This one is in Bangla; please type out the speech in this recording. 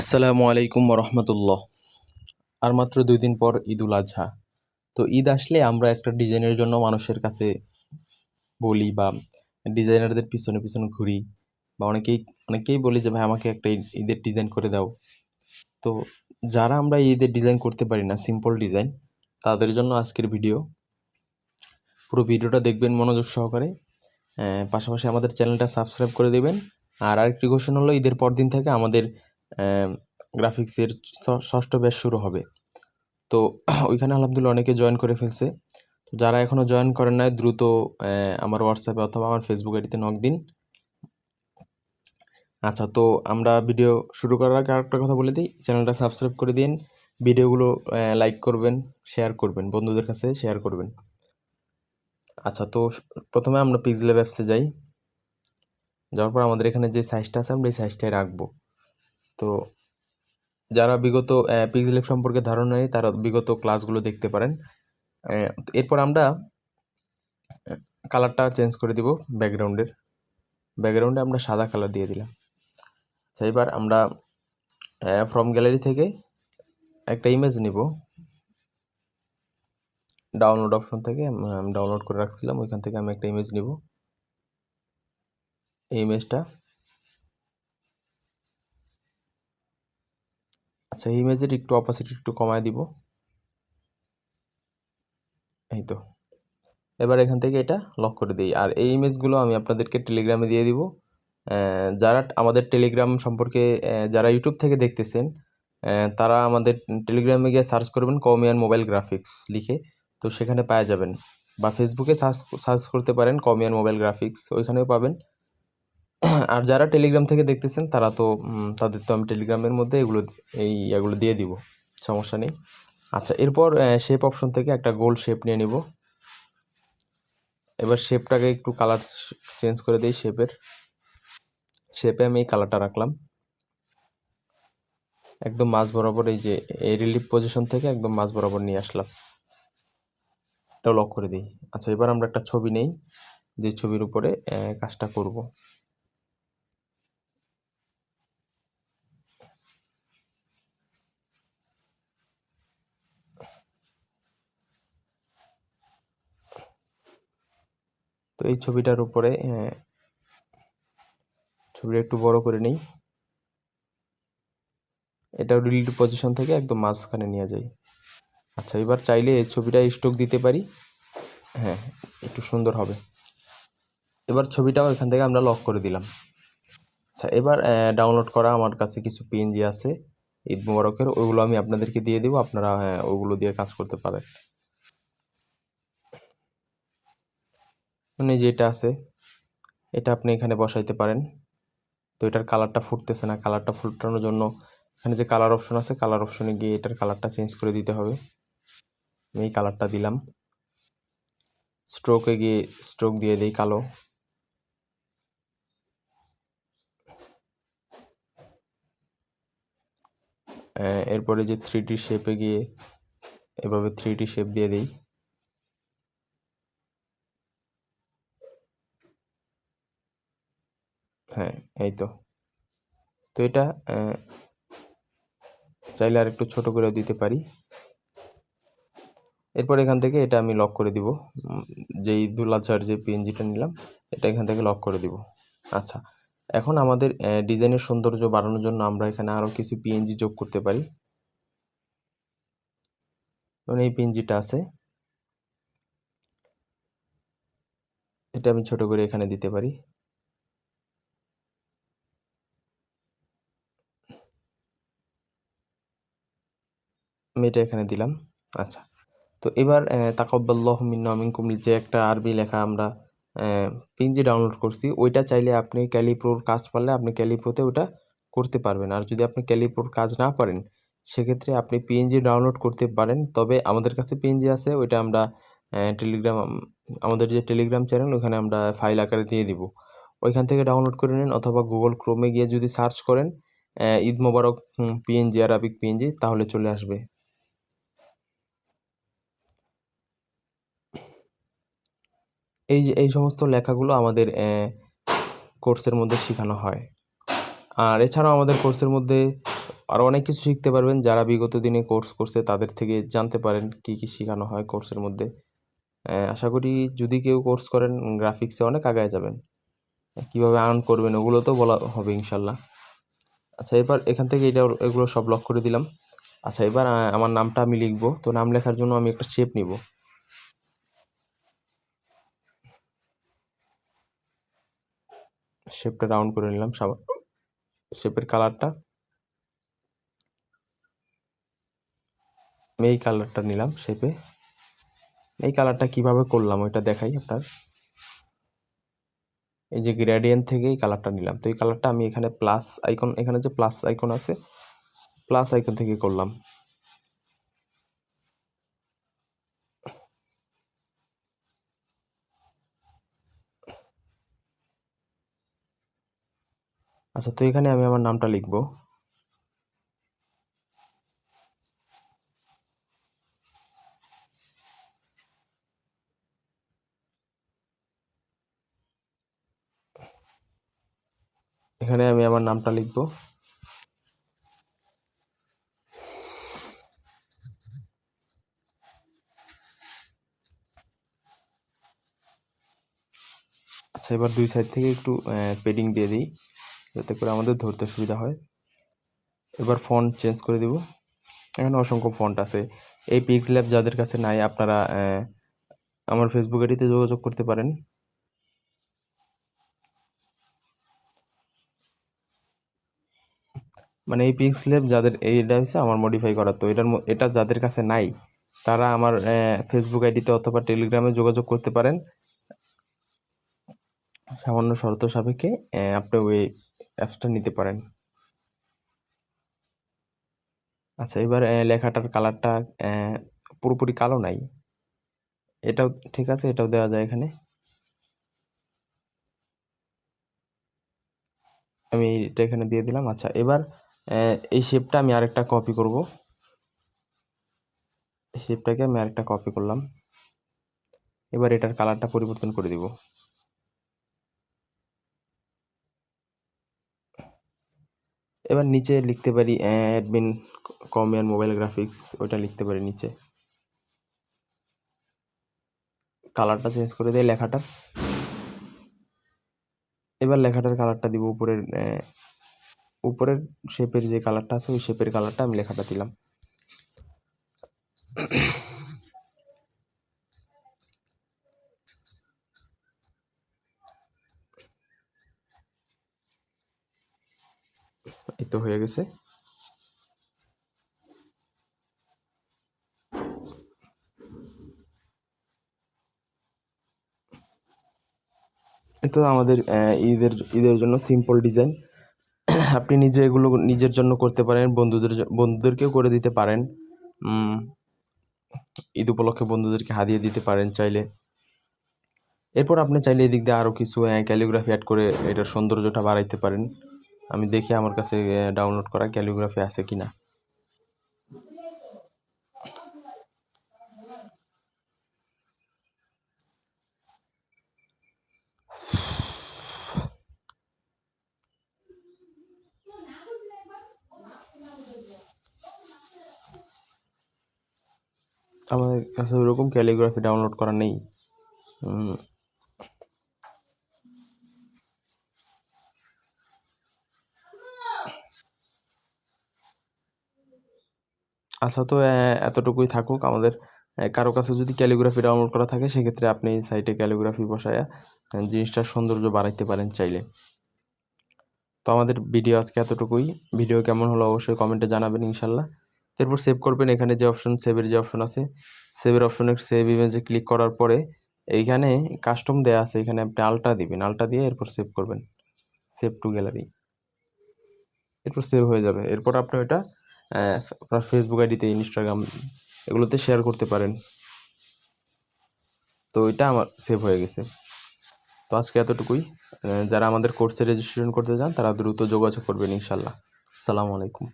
আসসালামু আলাইকুম রহমতুল্লাহ আর মাত্র দুই দিন পর ঈদ উল আজহা। তো ঈদ আসলে আমরা একটা ডিজাইনের জন্য মানুষের কাছে বলি বা ডিজাইনারদের পিছনে পিছনে ঘুরি বা অনেকেই অনেকেই বলি যে, ভাই, আমাকে একটা ঈদের ডিজাইন করে দাও। তো যারা আমরা ঈদের ডিজাইন করতে পারি না, সিম্পল ডিজাইন, তাদের জন্য আজকের ভিডিও। পুরো ভিডিওটা দেখবেন মনোযোগ সহকারে। পাশাপাশি আমাদের চ্যানেলটা সাবস্ক্রাইব করে দেবেন। আর আরেকটি ঘোষণা হলো, ঈদের পর দিন থেকে আমাদের গ্রাফিক্সের ষষ্ঠ ব্যাচ শুরু হবে। তো ওইখানে আলহামদুলিল্লাহ অনেকে জয়েন করে ফেলছে। যারা এখনও জয়েন করেন নাই, দ্রুত আমার হোয়াটসঅ্যাপে অথবা আমার ফেসবুক আইডিতে নক দিন। আচ্ছা তো আমরা ভিডিও শুরু করার আগে আরেকটা কথা বলে দিই। চ্যানেলটা সাবস্ক্রাইব করে দিন। ভিডিওগুলো লাইক করবেন শেয়ার করবেন, বন্ধুদের কাছে শেয়ার করবেন। আচ্ছা তো প্রথমে আমরা পিক্সেল অ্যাপসে যাই। যাওয়ার পর আমাদের এখানে যে সাইজটা আছে, আমরা এই সাইজটাই রাখব। তো যারা বিগত পিক্সেল সম্পর্কে ধারণা নেই, তারা বিগত ক্লাসগুলো দেখতে পারেন। এরপর আমরা কালারটা চেঞ্জ করে দিব ব্যাকগ্রাউন্ডের ব্যাকগ্রাউন্ডে আমরা সাদা কালার দিয়ে দিলাম। আচ্ছা এবার আমরা ফ্রম গ্যালারি থেকে একটা ইমেজ নিব। ডাউনলোড অপশন থেকে আমি ডাউনলোড করে রাখছিলাম, ওইখান থেকে আমি একটা ইমেজ নিব। এই ইমেজটা আচ্ছা ইমেজের একটু অপাসিটি একটু কমায় দিব। এই তো। এবার এখান থেকে এটা লক করে দিই। আর এই ইমেজগুলো আমি আপনাদেরকে টেলিগ্রামে দিয়ে দিব। যারা আমাদের টেলিগ্রাম সম্পর্কে যারা ইউটিউব থেকে দেখতেছেন তারা আমাদের টেলিগ্রামে গিয়ে সার্চ করবেন কমিয়ান মোবাইল গ্রাফিক্স লিখে। তো সেখানে পাওয়া যাবেন। বা ফেসবুকে সার্চ সার্চ করতে পারেন কমিয়ান মোবাইল গ্রাফিক্স ওইখানেও পাবেন। আর যারা টেলিগ্রাম থেকে দেখতেছেন, তারা তো তাদের তো আমি টেলিগ্রামের মধ্যে এগুলো, এই এগুলো দিয়ে দিব, সমস্যা নেই। আচ্ছা এরপর শেপ অপশন থেকে একটা গোল শেপ নিয়ে নিব। এবার শেপটাকে একটু কালার চেঞ্জ করে দিই শেপের শেপে আমি এই কালারটা রাখলাম। একদম মাঝ বরাবর এই যে, এই রিলিফ পজিশন থেকে একদম মাঝ বরাবর নিয়ে আসলাম। এটাও লক করে দিই। আচ্ছা এবার আমরা একটা ছবি নেই। যে ছবির উপরে কাজটা করব। তো এই ছবিটার উপরে ছবিটা একটু বড় করে নেই। এটা রিলিভ পজিশন থেকে একদম মাঝখানে নিয়ে যাই। আচ্ছা এবার চাইলে এই ছবিটা স্ট্রোক দিতে পারি। হ্যাঁ একটু সুন্দর হবে। এবার ছবিটাও এখান থেকে আমরা লক করে দিলাম। আচ্ছা এবার ডাউনলোড করা আমার কাছে কিছু পিএনজি আছে, ঈদ মুবারকের। ওইগুলো আমি আপনাদেরকে দিয়ে দেবো। আপনারা হ্যাঁ ওগুলো দিয়ে কাজ করতে পারেন। মানে যেটা আছে, এটা আপনি এখানে বসাইতে পারেন। তো এটার কালারটা ফুটতেছে না। কালারটা ফুটানোর জন্য এখানে যে কালার অপশন আছে, কালার অপশনে গিয়ে এটার কালারটা চেঞ্জ করে দিতে হবে। আমি এই কালারটা দিলাম। স্ট্রোকে গিয়ে স্ট্রোক দিয়ে দিই কালো। এরপরে যে থ্রি শেপে গিয়ে এভাবে থ্রি শেপ দিয়ে দিই। হ্যাঁ এই তো। তো এটা চাইলে আর একটু ছোট করেও দিতে পারি। এরপর এখান থেকে এটা আমি লক করে দিব। যেই দুলাচার যে পিএনজিটা নিলাম, এটা এখান থেকে লক করে দিব। আচ্ছা এখন আমাদের ডিজাইনের সৌন্দর্য বাড়ানোর জন্য আমরা এখানে আরও কিছু পিএনজি যোগ করতে পারি। যেমন এই পিএনজিটা আছে। এটা আমি ছোট করে এখানে দিতে পারি। আমি এটা এখানে দিলাম। আচ্ছা। তো এবার তাকব্বাল্লাহ মিন্না মিনকুম যে একটা আরবি লেখা আমরা পিএনজি ডাউনলোড করছি, ওইটা চাইলে আপনি ক্যালিপ্রোর কাজ পারলে আপনি ক্যালিপ্রোতে ওটা করতে পারবেন। আর যদি আপনি ক্যালিপ্রোর কাজ না পারেন, সেক্ষেত্রে আপনি পিএনজি ডাউনলোড করতে পারেন। তবে আমাদের কাছে পিএনজি আছে, ওইটা আমরা টেলিগ্রাম, আমাদের যে টেলিগ্রাম চ্যানেল ওখানে আমরা ফাইল আকারে দিয়ে দিব। ওইখান থেকে ডাউনলোড করে নিন অথবা গুগল ক্রোমে গিয়ে যদি সার্চ করেন ঈদ মোবারক পিএনজি, আরবিক পিএনজি, তাহলে চলে আসবে। এই যে, এই সমস্ত লেখাগুলো আমাদের কোর্সের মধ্যে শেখানো হয়। আর এছাড়াও আমাদের কোর্সের মধ্যে আরও অনেক কিছু শিখতে পারবেন। যারা বিগত দিনে কোর্স করছে, তাদের থেকে জানতে পারেন কী কী শেখানো হয় কোর্সের মধ্যে। আশা করি যদি কেউ কোর্স করেন গ্রাফিক্সে অনেক আগায় যাবেন। কীভাবে আর্ন করবেন, ওগুলো তো বলা হবে ইনশাল্লাহ। আচ্ছা এবার এখান থেকে এটা, এগুলো সব লক করে দিলাম। আচ্ছা এবার আমার নামটা আমি লিখব। তো নাম লেখার জন্য আমি একটা শেপ নিব। শেপটা রাউন্ড করে নিলাম শেপের কালারটা এই কালারটা নিলাম শেপে এই কালারটা কীভাবে করলাম ওইটা দেখাই আপনার। এই যে গ্রেডিয়েন্ট থেকে এই কালারটা নিলাম। তো এই কালারটা আমি এখানে প্লাস আইকন এখানে যে প্লাস আইকন আছে প্লাস আইকন থেকে করলাম। আচ্ছা তো এখানে আমি আমার নামটা লিখব। এখানে আমি আমার নামটা লিখব। আচ্ছা এবার দুই সাইড থেকে একটু পেডিং দিয়ে দিই। যাতে করে আমাদের ধরতে সুবিধা হয়। এবার ফন্ট চেঞ্জ করে দিব। এখানে অসংখ্য ফন্ট আছে। এই পিক্স ল্যাব যাদের কাছে নাই, আপনারা আমার ফেসবুক আইডিতে যোগাযোগ করতে পারেন। মানে এই পিক্স ল্যাব যাদের এইটা হচ্ছে আমার মডিফাই করা। তো এটার এটা যাদের কাছে নাই, তারা আমার ফেসবুক আইডিতে অথবা টেলিগ্রামে যোগাযোগ করতে পারেন। সামান্য শর্ত সাপেক্ষে আপনি ওই অ্যাপসটা নিতে পারেন। আচ্ছা এবার লেখাটার কালারটা পুরোপুরি কালো নাই। এটাও ঠিক আছে, এটাও দেওয়া যায় এখানে। আমি এটা এখানে দিয়ে দিলাম। আচ্ছা এবার এই শেপটা আমি আরেকটা কপি করব। এই শেপটাকে আমি আরেকটা কপি করলাম। এবার এটার কালারটা পরিবর্তন করে দিব। এবার নিচে লিখতে পারি অ্যাডমিন কমিয়ান মোবাইল গ্রাফিক্স ওইটা লিখতে পারি নিচে। কালারটা চেঞ্জ করে দেয় লেখাটার। এবার লেখাটার কালারটা দিব উপরের উপরের শেপের যে কালারটা আছে, ওই শেপের কালারটা আমি লেখাটা দিলাম। এই তো হয়ে গেছে। তো আমাদের ঈদের ঈদের জন্য সিম্পল ডিজাইন আপনি নিজে এগুলো নিজের জন্য করতে পারেন, বন্ধুদের বন্ধুদেরকেও করে দিতে পারেন। ঈদ উপলক্ষে বন্ধুদেরকে হাদিয়ে দিতে পারেন চাইলে। এরপর আপনি চাইলে এদিক দিয়ে আরও কিছু ক্যালিগ্রাফি অ্যাড করে এটার সৌন্দর্যটা বাড়াইতে পারেন। আমি দেখি আমার কাছে ডাউনলোড করা ক্যালিগ্রাফি আছে কিনা। আমাদের কাছে ওরকম ক্যালিগ্রাফি ডাউনলোড করা নেই। আচ্ছা তো এতটুকুই থাকুক। আমাদের কারও কাছে যদি ক্যালিগ্রাফি ডাউনলোড করা থাকে সেক্ষেত্রে আপনি সাইটে ক্যালিগ্রাফি বসায়া জিনিসটার সৌন্দর্য বাড়াইতে পারেন চাইলে। তো আমাদের ভিডিও আজকে এতটুকুই। ভিডিও কেমন হলো অবশ্যই কমেন্টে জানাবেন ইনশাল্লাহ। এরপর সেভ করবেন। এখানে যে অপশন সেভের যে অপশন আছে সেভের অপশনে সেভ ইমেজে ক্লিক করার পরে এইখানে কাস্টম দেয়া আছে। এখানে আপনি আলটা দিবেন। আলটা দিয়ে এরপর সেভ করবেন। সেভ টু গ্যালারি এরপর সেভ হয়ে যাবে। এরপর আপনি আহ, আপনার ফেসবুক আইডিতে ইনস্টাগ্রাম এগুলোতে শেয়ার করতে পারেন। তো এটা আমার সেভ হয়ে গেছে। তো আজকে এতটুকুই। যারা আমাদের কোর্সে রেজিস্ট্রেশন করতে চান, তারা দ্রুত যোগাযোগ করবেন ইনশাল্লাহ আসসালামু আলাইকুম।